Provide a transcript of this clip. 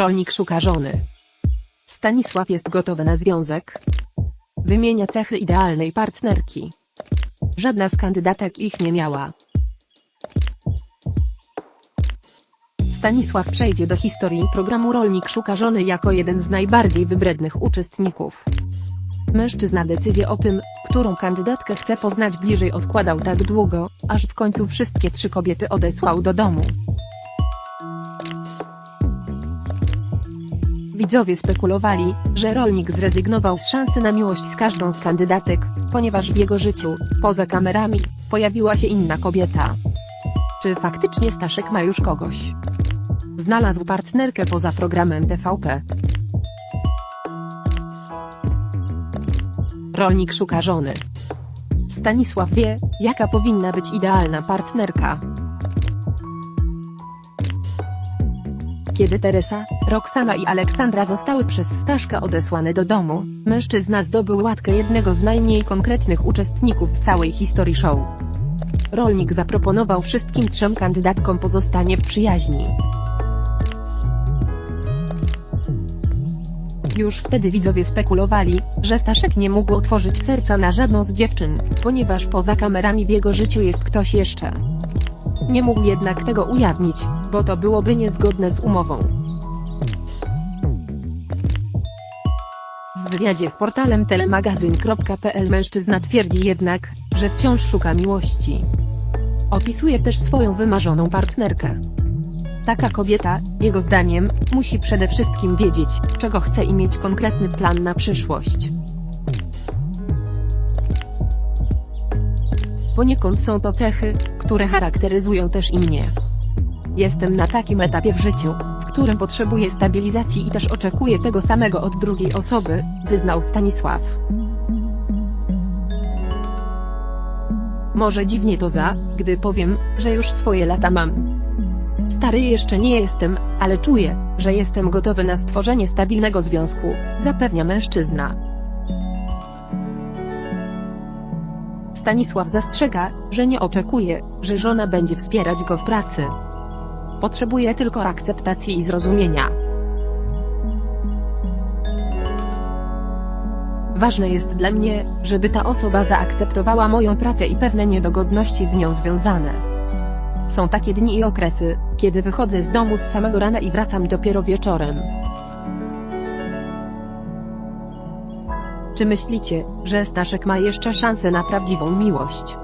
Rolnik szuka żony. Stanisław jest gotowy na związek. Wymienia cechy idealnej partnerki. Żadna z kandydatek ich nie miała. Stanisław przejdzie do historii programu Rolnik szuka żony jako jeden z najbardziej wybrednych uczestników. Mężczyzna decyzję o tym, którą kandydatkę chce poznać bliżej odkładał tak długo, aż w końcu wszystkie trzy kobiety odesłał do domu. Widzowie spekulowali, że rolnik zrezygnował z szansy na miłość z każdą z kandydatek, ponieważ w jego życiu, poza kamerami, pojawiła się inna kobieta. Czy faktycznie Staszek ma już kogoś? Znalazł partnerkę poza programem TVP. Rolnik szuka żony. Stanisław wie, jaka powinna być idealna partnerka. Kiedy Teresa, Roxana i Aleksandra zostały przez Staszka odesłane do domu, mężczyzna zdobył łatkę jednego z najmniej konkretnych uczestników całej historii show. Rolnik zaproponował wszystkim trzem kandydatkom pozostanie w przyjaźni. Już wtedy widzowie spekulowali, że Staszek nie mógł otworzyć serca na żadną z dziewczyn, ponieważ poza kamerami w jego życiu jest ktoś jeszcze. Nie mógł jednak tego ujawnić, bo to byłoby niezgodne z umową. W wywiadzie z portalem telemagazyn.pl mężczyzna twierdzi jednak, że wciąż szuka miłości. Opisuje też swoją wymarzoną partnerkę. Taka kobieta, jego zdaniem, musi przede wszystkim wiedzieć, czego chce i mieć konkretny plan na przyszłość. Poniekąd są to cechy, które charakteryzują też i mnie. Jestem na takim etapie w życiu, w którym potrzebuję stabilizacji i też oczekuję tego samego od drugiej osoby, wyznał Stanisław. Może dziwnie to za, gdy powiem, że już swoje lata mam. Stary jeszcze nie jestem, ale czuję, że jestem gotowy na stworzenie stabilnego związku, zapewnia mężczyzna. Stanisław zastrzega, że nie oczekuje, że żona będzie wspierać go w pracy. Potrzebuje tylko akceptacji i zrozumienia. Ważne jest dla mnie, żeby ta osoba zaakceptowała moją pracę i pewne niedogodności z nią związane. Są takie dni i okresy, kiedy wychodzę z domu z samego rana i wracam dopiero wieczorem. Czy myślicie, że Staszek ma jeszcze szansę na prawdziwą miłość?